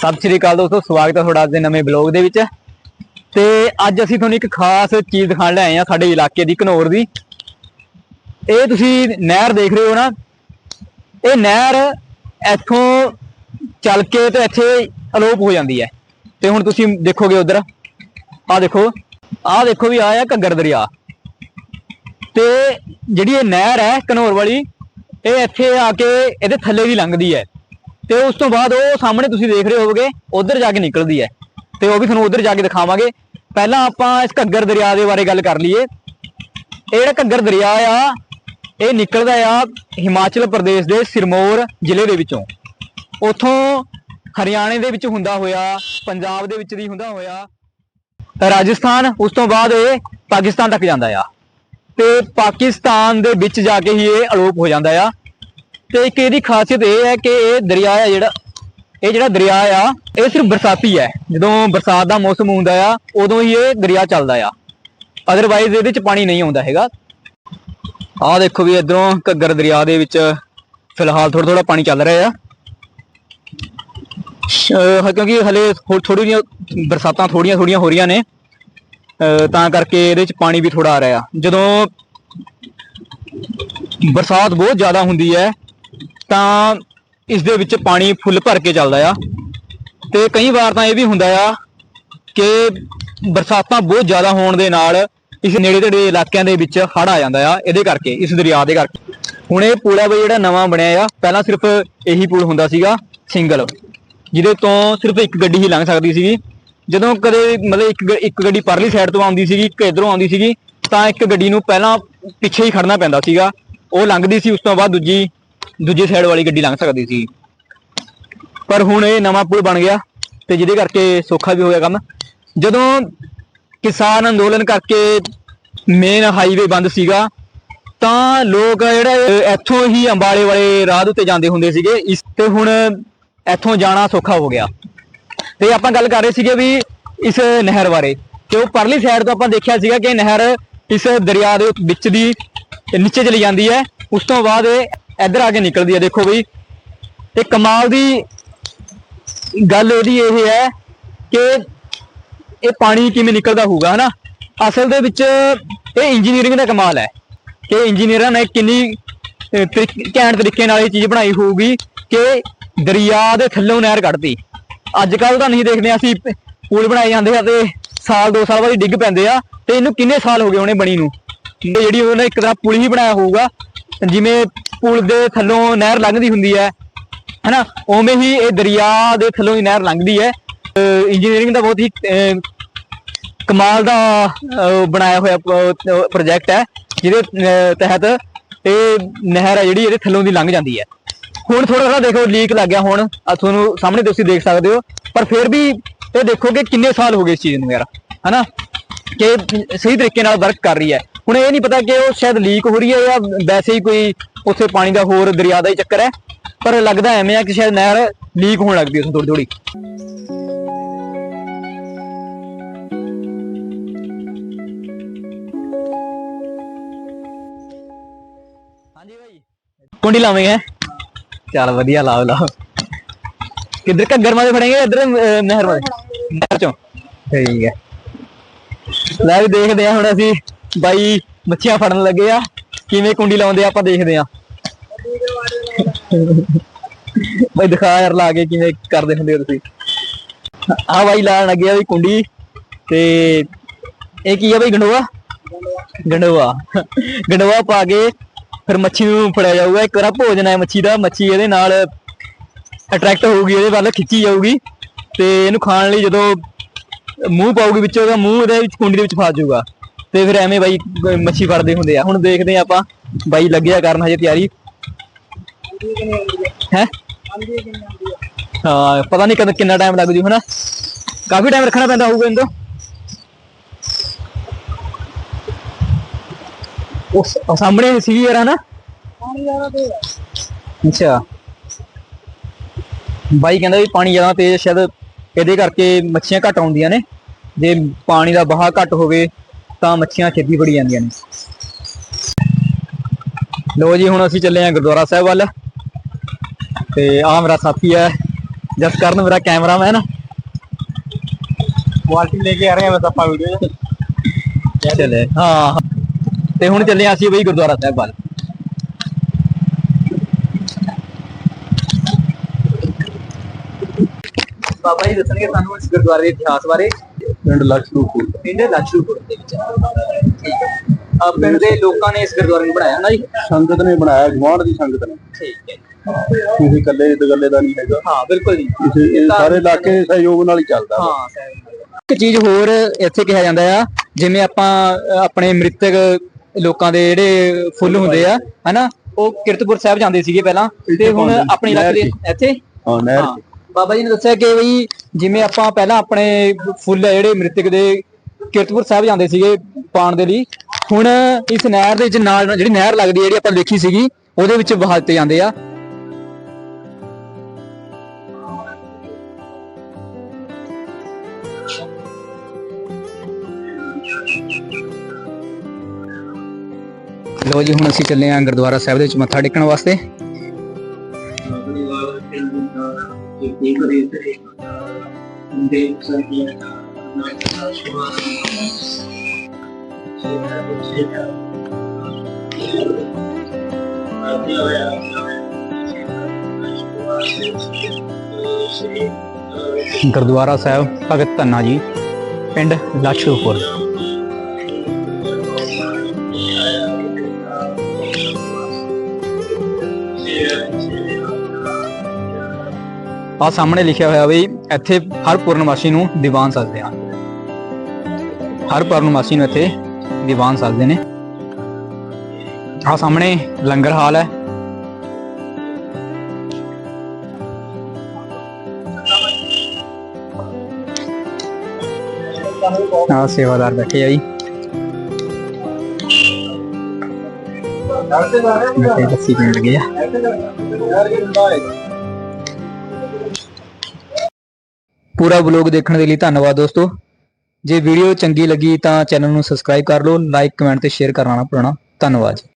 ਸਤਿ ਸ਼੍ਰੀ ਅਕਾਲ ਦੋਸਤੋ, ਸਵਾਗਤ ਹੈ ਤੁਹਾਡਾ ਅੱਜ ਦੇ ਨਵੇਂ ਬਲੌਗ ਦੇ ਵਿੱਚ। ਤੇ ਅੱਜ ਅਸੀਂ ਤੁਹਾਨੂੰ ਇੱਕ ਖਾਸ ਚੀਜ਼ ਦਿਖਾਉਣ ਲੈ ਆਏ ਹਾਂ ਸਾਡੇ ਇਲਾਕੇ ਦੀ, ਘਨੌਰ ਦੀ। ਇਹ ਤੁਸੀਂ ਨਹਿਰ ਦੇਖ ਰਹੇ ਹੋ ਨਾ? ਇਹ ਨਹਿਰ ਇੱਥੋਂ ਚੱਲ ਕੇ ਤੇ ਇੱਥੇ ਅਲੋਪ ਹੋ ਜਾਂਦੀ ਹੈ। ਤੇ ਹੁਣ ਤੁਸੀਂ ਦੇਖੋਗੇ ਉਧਰ, ਆਹ ਦੇਖੋ ਆਹ ਦੇਖੋ ਵੀ ਆਇਆ ਘੱਗਰ ਦਰਿਆ। ਤੇ ਜਿਹੜੀ ਇਹ ਨਹਿਰ ਹੈ ਘਨੌਰ ਵਾਲੀ, ਇਹ ਇੱਥੇ ਆ ਕੇ ਇਹਦੇ ਥੱਲੇ ਦੀ ਲੰਘਦੀ ਹੈ। ਤੇ ਉਸ ਤੋਂ ਬਾਅਦ ਉਹ ਸਾਹਮਣੇ ਤੁਸੀਂ ਦੇਖ ਰਹੇ ਹੋਵੋਗੇ, ਉਧਰ ਜਾ ਕੇ ਨਿਕਲਦੀ ਹੈ। ਤੇ ਉਹ ਵੀ ਤੁਹਾਨੂੰ ਉਧਰ ਜਾ ਕੇ ਦਿਖਾਵਾਂਗੇ। ਪਹਿਲਾਂ ਆਪਾਂ ਇਸ ਘੱਗਰ ਦਰਿਆ ਦੇ ਬਾਰੇ ਗੱਲ ਕਰ ਲਈਏ। ਇਹ ਜਿਹੜਾ ਘੱਗਰ ਦਰਿਆ ਆ, ਇਹ ਨਿਕਲਦਾ ਆ ਹਿਮਾਚਲ ਪ੍ਰਦੇਸ਼ ਦੇ ਸਿਰਮੌਰ ਜ਼ਿਲ੍ਹੇ ਦੇ ਵਿੱਚੋਂ। ਉਥੋਂ ਹਰਿਆਣੇ ਦੇ ਵਿੱਚ ਹੁੰਦਾ ਹੋਇਆ, ਪੰਜਾਬ ਦੇ ਵਿੱਚ ਦੀ ਹੁੰਦਾ ਹੋਇਆ। ਰਾਜਸਥਾਨ, ਉਸ ਤੋਂ ਬਾਅਦ ਇਹ ਪਾਕਿਸਤਾਨ ਤੱਕ ਜਾਂਦਾ ਆ। ਤੇ ਪਾਕਿਸਤਾਨ ਦੇ ਵਿੱਚ ਜਾ ਕੇ ਹੀ ਇਹ ਅਲੋਪ ਹੋ ਜਾਂਦਾ ਆ। ਤੇ ਇੱਕ ਇਹਦੀ ਖਾਸੀਅਤ ਇਹ ਹੈ ਕਿ ਇਹ ਦਰਿਆ ਆ ਜਿਹੜਾ, ਇਹ ਜਿਹੜਾ ਦਰਿਆ ਆ, ਇਹ ਸਿਰਫ ਬਰਸਾਤੀ ਹੈ। ਜਦੋਂ ਬਰਸਾਤ ਦਾ ਮੌਸਮ ਹੁੰਦਾ ਆ, ਉਦੋਂ ਹੀ ਇਹ ਦਰਿਆ ਚੱਲਦਾ ਆ। ਅਦਰਵਾਈਜ਼ ਇਹਦੇ 'ਚ ਪਾਣੀ ਨਹੀਂ ਆਉਂਦਾ ਹੈਗਾ। ਆਹ ਦੇਖੋ ਵੀ ਇਧਰੋਂ ਘੱਗਰ ਦਰਿਆ ਦੇ ਵਿੱਚ ਫਿਲਹਾਲ ਥੋੜਾ ਥੋੜਾ ਪਾਣੀ ਚੱਲ ਰਿਹਾ ਆ। ਕਿਉਂਕਿ ਹਲੇ ਥੋੜੀ ਜਿਹੀਆਂ ਬਰਸਾਤਾਂ ਥੋੜੀਆਂ ਥੋੜੀਆਂ ਹੋ ਰਹੀਆਂ ਨੇ। ਤਾਂ ਕਰਕੇ ਇਹਦੇ ਚ ਪਾਣੀ ਵੀ ਥੋੜਾ ਆ ਰਿਹਾ। ਜਦੋਂ ਬਰਸਾਤ ਬਹੁਤ ਜ਼ਿਆਦਾ ਹੁੰਦੀ ਹੈ ਤਾਂ ਇਸ ਦੇ ਵਿੱਚ ਪਾਣੀ ਫੁੱਲ ਭਰ ਕੇ ਚੱਲਦਾ ਆ। ਤੇ ਕਈ ਵਾਰ ਤਾਂ ਇਹ ਵੀ ਹੁੰਦਾ ਆ ਕਿ ਬਰਸਾਤਾਂ ਬਹੁਤ ਜ਼ਿਆਦਾ ਹੋਣ ਦੇ ਨਾਲ ਇਸ ਨੇੜੇ ਤੇੜੇ ਇਲਾਕਿਆਂ ਦੇ ਵਿੱਚ ਹੜ੍ਹ ਆ ਜਾਂਦਾ ਆ, ਇਹਦੇ ਕਰਕੇ, ਇਸ ਦਰਿਆ ਦੇ ਕਰਕੇ। ਹੁਣ ਇਹ ਪੁਲ ਆ ਬਈ ਜਿਹੜਾ ਨਵਾਂ ਬਣਿਆ ਆ, ਪਹਿਲਾਂ ਸਿਰਫ ਇਹੀ ਪੁਲ ਹੁੰਦਾ ਸੀਗਾ, ਸਿੰਗਲ, ਜਿਹਦੇ ਤੋਂ ਸਿਰਫ ਇੱਕ ਗੱਡੀ ਹੀ ਲੰਘ ਸਕਦੀ ਸੀਗੀ। ਜਦੋਂ ਕਦੇ ਮਤਲਬ ਇੱਕ ਇੱਕ ਗੱਡੀ ਪਰਲੀ ਸਾਈਡ ਤੋਂ ਆਉਂਦੀ ਸੀਗੀ, ਇੱਕ ਇਧਰੋਂ ਆਉਂਦੀ ਸੀਗੀ, ਤਾਂ ਇੱਕ ਗੱਡੀ ਨੂੰ ਪਹਿਲਾਂ ਪਿੱਛੇ ਹੀ ਖੜਨਾ ਪੈਂਦਾ ਸੀਗਾ। ਉਹ ਲੰਘਦੀ ਸੀ, ਉਸ ਤੋਂ ਬਾਅਦ ਦੂਜੀ ਦੂਜੀ ਸਾਈਡ ਵਾਲੀ ਗੱਡੀ ਲੰਘ ਸਕਦੀ ਸੀ। ਪਰ ਹੁਣ ਇਹ ਨਵਾਂ ਪੁਲ ਬਣ ਗਿਆ ਤੇ ਜਿਹਦੇ ਕਰਕੇ ਸੌਖਾ ਵੀ ਹੋ ਗਿਆ ਕੰਮ। ਜਦੋਂ ਕਿਸਾਨ ਅੰਦੋਲਨ ਕਰਕੇ ਮੇਨ ਹਾਈਵੇ ਬੰਦ ਸੀਗਾ, ਤਾਂ ਲੋਕ ਜਿਹੜੇ ਇੱਥੋਂ ਹੀ ਅੰਬਾਲੇ ਵਾਲੇ ਰਾਹ ਦੇ ਉੱਤੇ ਜਾਂਦੇ ਹੁੰਦੇ ਸੀਗੇ। ਇਸ ਤੇ ਹੁਣ ਇੱਥੋਂ ਜਾਣਾ ਸੌਖਾ ਹੋ ਗਿਆ। ਤੇ ਆਪਾਂ ਗੱਲ ਕਰ ਰਹੇ ਸੀਗੇ ਵੀ ਇਸ ਨਹਿਰ ਬਾਰੇ। ਤੇ ਉਹ ਪਰਲੀ ਸਾਈਡ ਤੋਂ ਆਪਾਂ ਦੇਖਿਆ ਸੀਗਾ ਕਿ ਨਹਿਰ ਇਸ ਦਰਿਆ ਦੇ ਵਿੱਚ ਦੀ ਨੀਚੇ ਚਲੀ ਜਾਂਦੀ ਹੈ। ਉਸ ਤੋਂ ਬਾਅਦ ਇਹ ਇੱਧਰ ਆ ਕੇ ਨਿਕਲਦੀ ਹੈ ਦੇਖੋ ਬਈ। ਤੇ ਕਮਾਲ ਦੀ ਗੱਲ ਇਹਦੀ ਇਹ ਹੈ ਕਿ ਇਹ ਪਾਣੀ ਕਿਵੇਂ ਨਿਕਲਦਾ ਹੋਊਗਾ, ਹਨਾ? ਅਸਲ ਦੇ ਵਿੱਚ ਇਹ ਇੰਜੀਨੀਅਰਿੰਗ ਦਾ ਕਮਾਲ ਹੈ ਕਿ ਇੰਜੀਨੀਅਰਾਂ ਨੇ ਕਿੰਨੀ ਤਰੀਕ- ਘੈਂਟ ਤਰੀਕੇ ਨਾਲ ਇਹ ਚੀਜ਼ ਬਣਾਈ ਹੋਊਗੀ ਕਿ ਦਰਿਆ ਦੇ ਥੱਲੋਂ ਨਹਿਰ ਕੱਢਦੀ। ਅੱਜ ਕੱਲ ਤਾਂ ਨਹੀਂ ਦੇਖਦੇ ਅਸੀਂ ਪ- ਪੁਲ ਬਣਾਏ ਜਾਂਦੇ ਆ ਤੇ ਸਾਲ, ਦੋ ਸਾਲ ਬਾਅਦ ਡਿੱਗ ਪੈਂਦੇ ਆ ਤੇ ਇਹਨੂੰ ਕਿੰਨੇ ਸਾਲ ਹੋ ਗਏ ਉਹਨੇ ਬਣੀ ਨੂੰ? ਤੇ ਜਿਹੜੀ ਉਹਨੇ ਇੱਕ ਤਰ੍ਹਾਂ ਪੁਲ ਹੀ ਬਣਾਇਆ ਹੋਊਗਾ ਜਿਵੇਂ ਪੁਲ ਦੇ ਥੱਲੋਂ ਨਹਿਰ ਲੰਘਦੀ ਹੁੰਦੀ ਹੈ, ਹਨਾ? ਉਵੇਂ ਹੀ ਇਹ ਦਰਿਆ ਦੇ ਥੱਲੋਂ ਹੀ ਨਹਿਰ ਲੰਘਦੀ ਹੈ। ਇੰਜੀਨੀਅਰਿੰਗ ਦਾ ਬਹੁਤ ਹੀ ਕਮਾਲ ਦਾ ਬਣਾਇਆ ਹੋਇਆ ਪ੍ਰੋਜੈਕਟ ਹੈ, ਜਿਹਦੇ ਤਹਿਤ ਇਹ ਨਹਿਰ ਹੈ ਜਿਹੜੀ ਇਹਦੇ ਥੱਲੋਂ ਦੀ ਲੰਘ ਜਾਂਦੀ ਹੈ। ਹੁਣ ਥੋੜਾ ਥੋੜਾ ਦੇਖੋ ਲੀਕ ਲੱਗ ਗਿਆ ਹੁਣ। ਆਹ ਤੁਹਾਨੂੰ ਸਾਹਮਣੇ ਤੁਸੀਂ ਦੇਖ ਸਕਦੇ ਹੋ। ਪਰ ਫਿਰ ਵੀ ਇਹ ਦੇਖੋ ਕਿ ਕਿੰਨੇ ਸਾਲ ਹੋ ਗਏ ਇਸ ਚੀਜ਼ ਨੂੰ ਯਾਰ, ਹਨਾ? ਕਿ ਸਹੀ ਤਰੀਕੇ ਨਾਲ ਵਰਕ ਕਰ ਰਹੀ ਹੈ। ਹੁਣ ਇਹ ਨਹੀਂ ਪਤਾ ਕਿ ਉਹ ਸ਼ਾਇਦ ਲੀਕ ਹੋ ਰਹੀ ਹੈ ਜਾਂ ਵੈਸੇ ਹੀ ਕੋਈ ਉੱਥੇ ਪਾਣੀ ਦਾ ਹੋਰ ਦਰਿਆ ਦਾ ਹੀ ਚੱਕਰ ਹੈ, ਪਰ ਲੱਗਦਾ ਐਵੇਂ ਆ ਕਿ ਸ਼ਾਇਦ ਨਹਿਰ ਲੀਕ ਹੋਣ ਲੱਗ ਪਈ ਉਸ ਥੋੜੀ ਥੋੜੀ ਕੁੰਡੀ ਲਾਵੇਂਗੇ ਚੱਲ ਵਧੀਆ, ਲਾਓ ਲਾਓ। ਕਿੱਧਰ ਘੱਗਰ ਮਾਦੇ ਫੜेंगे ਇੱਧਰ ਨਹਿਰ ਮਾਦੇ ਨਹਿਰ ਚੋਂ। ਠੀਕ ਹੈ। ਲੈ ਵੀ ਦੇਖਦੇ ਆ ਹੁਣ ਅਸੀਂ। ਬਾਈ ਮੱਛੀਆਂ ਫੜਨ ਲੱਗੇ ਆ। ਕਿਵੇਂ ਕੁੰਡੀ ਲਾਉਂਦੇ ਆ ਆਪਾਂ ਦੇਖਦੇ ਆ। ਬਾਈ ਦਿਖਾ ਯਾਰ ਲਾ ਕੇ ਕਿਵੇਂ ਕਰਦੇ ਹੁੰਦੇ ਹੋ ਤੁਸੀਂ। ਆ ਬਾਈ ਲਾਣ ਆ ਵੀ ਕੁੰਡੀ ਤੇ ਇਹ ਕੀ ਆ ਬਾਈ ਗੰਡੋਆ? ਗੰਡੋਆ। ਗੰਡੋਆ ਪਾ ਕੇ ਫਿਰ ਮੱਛੀ ਨੂੰ ਫੜਿਆ ਜਾਊਗਾ। ਇੱਕ ਵਾਰ ਭੋਜਨ ਹੈ ਮੱਛੀ ਦਾ। ਮੱਛੀ ਇਹਦੇ ਨਾਲ ਅਟਰੈਕਟ ਹੋਊਗੀ, ਇਹਦੇ ਵੱਲ ਖਿੱਚੀ ਜਾਊਗੀ ਤੇ ਇਹਨੂੰ ਖਾਣ ਲਈ ਜਦੋਂ ਮੂੰਹ ਪਾਊਗੀ ਵਿੱਚੋਂ ਉਹਦਾ ਮੂੰਹ ਇਹਦੇ ਵਿੱਚ ਕੁੰਡੀ ਦੇ ਵਿੱਚ ਫਸ ਜਾਊਗਾ। ਤੇ ਫਿਰ ਐਵੇਂ ਬਾਈ ਮੱਛੀ ਫੜਦੇ ਹੁੰਦੇ ਆ। ਹੁਣ ਦੇਖਦੇ ਆ ਆਪਾਂ ਬਾਈ ਲੱਗਿਆ ਕਰਨ ਹਜੇ ਤਿਆਰੀ। ਹੈ? ਹਾਂ ਪਤਾ ਨਹੀਂ ਕਦ ਕਿੰਨਾ ਟਾਈਮ ਲੱਗ ਜੂ ਹਨਾ। ਕਾਫੀ ਟਾਈਮ ਰੱਖਣਾ ਪੈਂਦਾ ਹੋਊਗਾ ਇਹਨੂੰ ਉਸ ਸਾਹਮਣੇ ਸੀ ਯਾਰ ਹਨਾ ਅੱਛਾ। ਬਾਈ ਕਹਿੰਦਾ ਵੀ ਪਾਣੀ ਜ਼ਿਆਦਾ ਤੇਜ਼ ਸ਼ਾਇਦ ਇਹਦੇ ਕਰਕੇ ਮੱਛੀਆਂ ਘੱਟ ਆਉਂਦੀਆਂ ਨੇ। ਜੇ ਪਾਣੀ ਦਾ ਵਹਾਅ ਘੱਟ ਹੋਵੇ ਤਾਂ ਮੱਛੀਆਂ ਛੇਤੀ ਫੜੀ ਜਾਂਦੀਆਂ ਨੇ। ਲੋ ਜੀ ਹੁਣ ਅਸੀਂ ਚੱਲੇ ਆਂ ਗੁਰਦੁਆਰਾ ਸਾਹਿਬ ਵੱਲ। ਤੇ ਆ ਮੇਰਾ ਸਾਥੀ ਹੈ ਜਸਕਰਨ ਮੇਰਾ ਕੈਮਰਾਮੈਨ। ਕੁਆਲਿਟੀ ਲੈ ਕੇ ਆ ਰਹੇ ਹਾਂ ਬਸ ਆਪਾਂ ਵੀਡੀਓ ਚਲੇ ਹਾਂ। ਤੇ ਹੁਣ ਚੱਲੇ ਹਾਂ ਅਸੀਂ ਬਈ ਗੁਰਦੁਆਰਾ ਸਾਹਿਬ ਵੱਲ। ਬਾਬਾ ਜੀ ਦੱਸਣਗੇ ਸਾਨੂੰ ਇਸ ਗੁਰਦੁਆਰੇ ਦੇ ਇਤਿਹਾਸ ਬਾਰੇ। ਪਿੰਡ ਲਛੂਪੁਰ ਪਿੰਡ ਲਾਚੂਪੁਰ ਦੇ ਵਿੱਚ। ਠੀਕ ਪਿੰਡ ਦੇ ਲੋਕਾਂ ਨੇ ਇਸ ਗੁਰਦੁਆਰੇ ਨੂੰ ਬਣਾਇਆ ਨਾ ਜੀ? ਸੰਗਤ ਨੇ ਬਣਾਇਆ ਗੁਆਂਢ ਦੀ ਸੰਗਤ ਨੇ। ਠੀਕ ਹੈ। ਕਿਸੇ ਇਕੱਲੇ ਤੇ ਦਾ ਨਹੀਂ ਹੈਗਾ। ਹਾਂ ਬਿਲਕੁਲ ਜੀ। ਕਿਸੇ ਇਹ ਸਾਰੇ ਇਲਾਕੇ ਸਹਿਯੋਗ ਨਾਲ ਹੀ ਚੱਲਦਾ। ਹਾਂ ਇੱਕ ਚੀਜ਼ ਹੋਰ ਇੱਥੇ ਕਿਹਾ ਜਾਂਦਾ ਆ ਜਿਵੇਂ ਆਪਾਂ ਆਪਣੇ ਮ੍ਰਿਤਕ ਲੋਕਾਂ ਦੇ ਜਿਹੜੇ ਫੁੱਲ ਹੁੰਦੇ ਆ ਹਨਾ? ਉਹ ਕਿਰਤਪੁਰ ਸਾਹਿਬ ਜਾਂਦੇ ਸੀਗੇ ਪਹਿਲਾਂ ਤੇ ਹੁਣ ਆਪਣੀ ਲੱਕ ਇੱਥੇ? ਹਾਂ ਨਹਿਰ ਹਾਂ, ਬਾਬਾ ਜੀ ਨੇ ਦੱਸਿਆ ਕਿ ਬਈ ਜਿਵੇਂ ਆਪਾਂ ਪਹਿਲਾਂ ਆਪਣੇ ਫੁੱਲ ਆ ਜਿਹੜੇ ਮ੍ਰਿਤਕ ਦੇ ਕਿਰਤਪੁਰ ਸਾਹਿਬ ਜਾਂਦੇ ਸੀਗੇ ਪਾਣ ਦੇ ਲਈ, ਹੁਣ ਇਸ ਨਹਿਰ ਦੇ ਵਿੱਚ ਨਾਲ ਜਿਹੜੀ ਨਹਿਰ ਲੱਗਦੀ ਹੈ, ਜਿਹੜੀ ਆਪਾਂ ਦੇਖੀ ਸੀਗੀ, ਉਹਦੇ ਵਿੱਚ ਵਹਾ ਦਿੱਤੇ ਜਾਂਦੇ ਆ। ਲੋ ਜੀ, ਹੁਣ ਅਸੀਂ ਚੱਲੇ ਆਂ ਗੁਰਦੁਆਰਾ ਸਾਹਿਬ ਦੇ ਵਿੱਚ ਮੱਥਾ ਟੇਕਣ ਵਾਸਤੇ। ਗੁਰਦੁਆਰਾ ਸਾਹਿਬ ਭਗਤ ਧੰਨਾ ਜੀ ਪਿੰਡ ਲਾਛੂਪੁਰ ਆ ਸਾਹਮਣੇ ਲਿਖਿਆ ਹੋਇਆ ਵੀ ਇੱਥੇ ਹਰ ਪੂਰਨਮਾਸ਼ੀ ਨੂੰ ਦੀਵਾਨ ਸਜਦੇ ਹਨ। ਹਰ ਪੂਰਨਮਾਸ਼ੀ ਨੂੰ ਇੱਥੇ ਦੀਵਾਨ ਸਜਦੇ ਨੇ। ਆ ਸਾਹਮਣੇ ਲੰਗਰ ਹਾਲ ਹੈ। ਆ ਸੇਵਾਦਾਰ ਬੈਠੇ ਆ ਜੀ। ਬੈਠੇ ਲੱਸੀ ਪੀਣ ਲੱਗੇ ਆ। ਪੂਰਾ ਵਲੌਗ ਦੇਖਣ ਦੇ ਲਈ ਧੰਨਵਾਦ ਦੋਸਤੋ। ਜੇ ਵੀਡੀਓ ਚੰਗੀ ਲੱਗੀ ਤਾਂ ਚੈਨਲ ਨੂੰ ਸਬਸਕ੍ਰਾਈਬ ਕਰ ਲਓ ਲਾਈਕ ਕਮੈਂਟ ਤੇ ਸ਼ੇਅਰ ਕਰਨਾ ਨਾ ਭੁੱਲਣਾ। ਧੰਨਵਾਦ